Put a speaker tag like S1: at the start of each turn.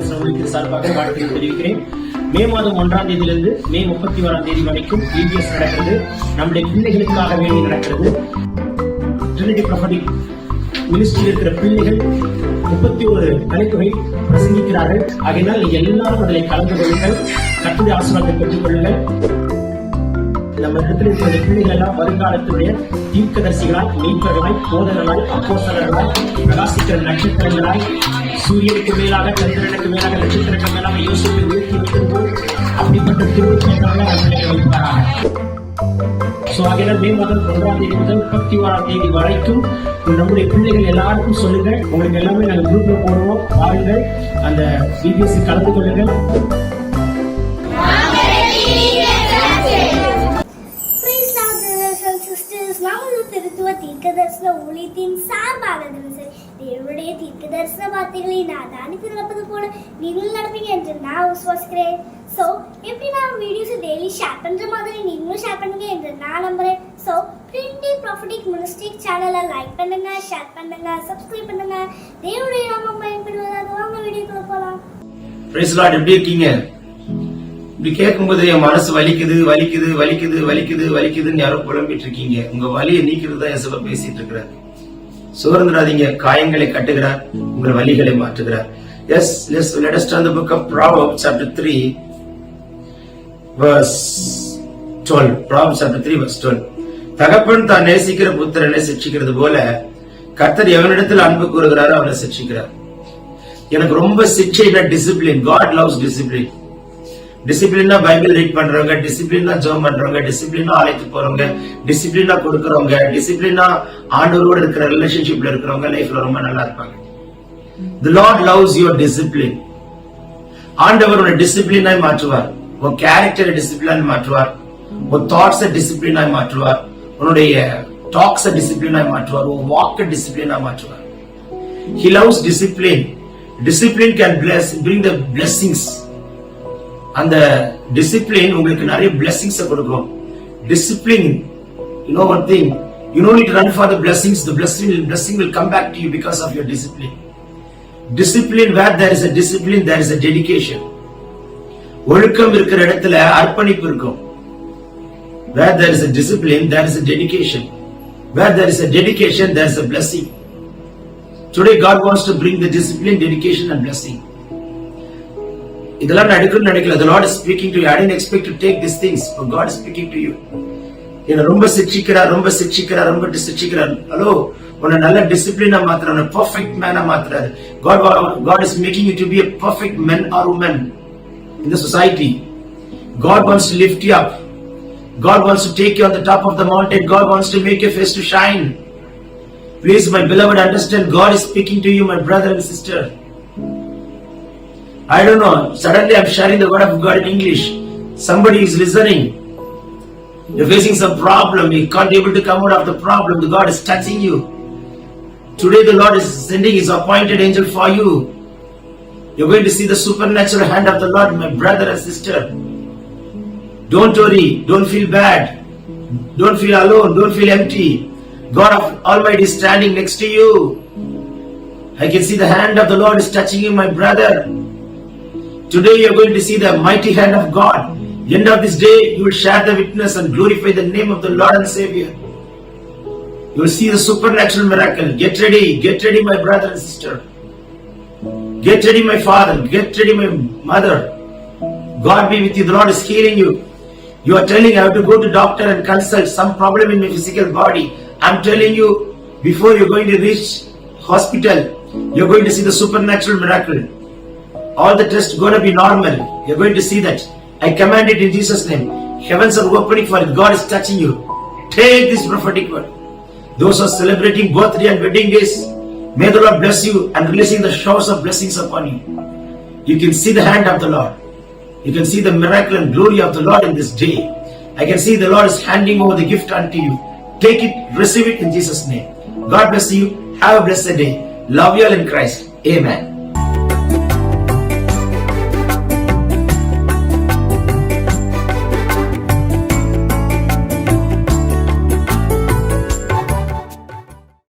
S1: சமூகத்தின் சார்பாக வாழ்த்துக்கள் தெரிவிக்கிறேன். மே மாதம் ஒன்றாம் தேதியிலிருந்து மே முப்பத்தி ஓராம் தேதி வரைக்கும் பிபிஎஸ் நடக்கிறது. நம்முடைய பிள்ளைகளுக்காக வேண்டி நடக்கிறது. ட்ரினிட்டி ப்ரொஃபட்டிக் மினிஸ்ட்ரியில் இருக்கிற பிள்ளைகள் முப்பத்தி ஒரு தலைப்புகளை பிரசங்கிக்கிறார்கள். ஆகையினால் நீங்கள் எல்லாரும் அதில் கலந்து கொள்ளுங்கள். கட்டுரை ஆசீர்வாதத்தை பெற்றுக் கொள்ளுங்கள். நம்ம இடத்துல இருக்கிற பிள்ளைகள் எல்லாம் வருங்காலத்துடைய தீர்க்கதரிசிகளாய் மெய்ப்பர்களாய் போதகர்களாய் அப்போசகர்களாய் பிரகாசிக்கிற நட்சத்திரங்களாய் சூரியனுக்கு மேலாக சந்திரனுக்கு மேலாக நட்சத்திரக்கு மேலாக யோசிப்பை உயர்த்தி வைக்கிறது அப்படிப்பட்ட திருவிழா நம்ம ஸோ ஆகையால் மே மாதம் ஒன்றாம் தேதி முதல் முப்பத்தி ஓராம் தேதி வரைக்கும் நம்முடைய பிள்ளைகள் எல்லாருக்கும் சொல்லுங்கள். உங்களுக்கு எல்லாமே நாங்கள் குரூப்ல போடுவோம். பாருங்கள். அந்த பிபிஎஸ்சி கலந்து கொள்ளுங்கள்.
S2: கிறிஸ்துவ திருத்துவ தீர்க்கதரிசன ஊழியத்தின் சார்பாக தினசரி தேவனுடைய தீர்க்கதரிசன வார்த்தைகளை நான் தானி நடப்பது போல நீங்கள் நடப்பீங்க என்று நான் விசுவாசிக்கிறேன் ஸோ எப்படி நான் வீடியோஸை டெய்லி ஷேர் பண்ணுற மாதிரி நீங்களும் ஷேர் பண்ணுங்க என்று நான் நம்புறேன் ஸோ பிரிண்டி ப்ராஃபிட்டிக் மினிஸ்டிக் சேனலை லைக் பண்ணுங்க ஷேர் பண்ணுங்க சப்ஸ்கிரைப் பண்ணுங்க தேவனுடைய நாமம் பயன்படுவதாக வாங்க வீடியோக்குள்ள போகலாம்
S3: எப்படி இருக்கீங்க இப்படி கேட்கும்போது என் மனசு வலிக்குது வலிக்குது வலிக்குது வலிக்குது வலிக்குதுன்னு யாரோ புலம்பிட்டு இருக்கீங்க உங்க வலியை நீக்கிறது தான் எசப பேசிட்டு இருக்கிறார். சுதந்திராதீங்க காயங்களை கட்டுகிறார் உங்கள் வலிகளை மாற்றுகிறார். Yes let's let us turn the book of Proverbs chapter 3 verse 12 Proverbs chapter 3 verse 12 தகப்பன் தான் நேசிக்கிற புத்திரனை சிக்ஷிக்கிறது போல கர்த்தர் எவனிடத்தில் அன்பு கூறுகிறாரோ அவனை சிக்ஷிக்கிறார் எனக்கு ரொம்ப சிக்ஷைனா டிசிப்ளின் காட் லவ்ஸ் டிசிப்ளின் டிசிப்ளினா பைபிள் ரீட் பண்றவங்க டிசிப்ளினா ஜெபம் பண்றவங்க டிசிப்ளினா ஆலயத்துக்கு போறவங்க டிசிப்ளினா கொடுக்கறவங்க டிசிப்ளினா ஆண்டவரோட இருக்கிற ரிலேஷன்ஷிப்ல இருக்கிறவங்க லைஃப்ல ரொம்ப நல்லா இருப்பாங்க. The Lord loves your discipline ஆண்டவர் உன்னை டிசிப்ளினாய் மாற்றுவார். உன் கேரக்டரை டிசிப்ளினாய் மாற்றுவார். உன் தாட்ஸை டிசிப்ளினாய் மாற்றுவார். உன்னுடைய டாக்ஸை டிசிப்ளினாய் மாற்றுவார். உன் வாக்கை டிசிப்ளினாய் மாற்றுவார். He loves discipline discipline can bless bring the blessings. அந்த டிசிப்ளின் உங்களுக்கு நிறைய பிளெஸிங்ஸ் கொடுக்கும் discipline you know one thing you know need run for the blessings the blessing blessing will come back to you because of your discipline discipline where there is a discipline there is a dedication ஒழுக்கம் இருக்கிற இடத்துல அர்ப்பணிப்பு இருக்கும் where there is a discipline, there is a dedication Where there is a dedication there is a blessing. Today, God wants to bring the discipline, dedication, and blessing. இதெல்லாம் நான் எடுக்கணும்னு நினைக்கல the Lord is speaking to you I didn't expect to take these things but God is speaking to you என்ன ரொம்ப சிக்ஷிக்கிறார் ரொம்ப சிக்ஷிக்கிறார் ரொம்ப சிக்ஷிக்கிறார் hello உன்னை நல்ல டிசிப்ளினா மாத்துறாரு உன்னை perfect Mena மாத்துறாரு God God is making you to be a perfect man or woman in the society God wants to lift you up God wants to take you on the top of the mountain God wants to make your face to shine Please, my beloved, understand God is speaking to you, my brother and sister. I don't know. Suddenly I'm sharing the word of God in English. Somebody is listening. You're facing some problem. You can't be able to come out of the problem. The God is touching you. Today the Lord is sending His appointed angel for you. You're going to see the supernatural hand of the Lord, my brother and sister. Don't worry. Don't feel bad. Don't feel alone. Don't feel empty. God of Almighty is standing next to you. I can see the hand of the Lord is touching you, my brother. Today you are going to see the mighty hand of God. End of this day, you will share the witness and glorify the name of the Lord and Savior. You will see the supernatural miracle. Get ready, get ready, my brother and sister. Get ready, my father. Get ready, my mother. God be with you. The Lord is healing you. You are telling, I have to go to doctor and consult some problem in my physical body. I'm telling you, before you're going to reach hospital, you're going to see the supernatural miracle. All the tests going to be normal. You're going to see that. I command it in Jesus' name. Heavens are opening for it. God is touching you. Take this prophetic word. Those who are celebrating birthday and wedding days, may the Lord bless you and releasing the showers of blessings upon you. You can see the hand of the Lord. You can see the miracle and glory of the Lord in this day. I can see the Lord is handing over the gift unto you. Take it, receive it in Jesus' name. God bless you. Have a blessed day. Love you all in Christ. Amen.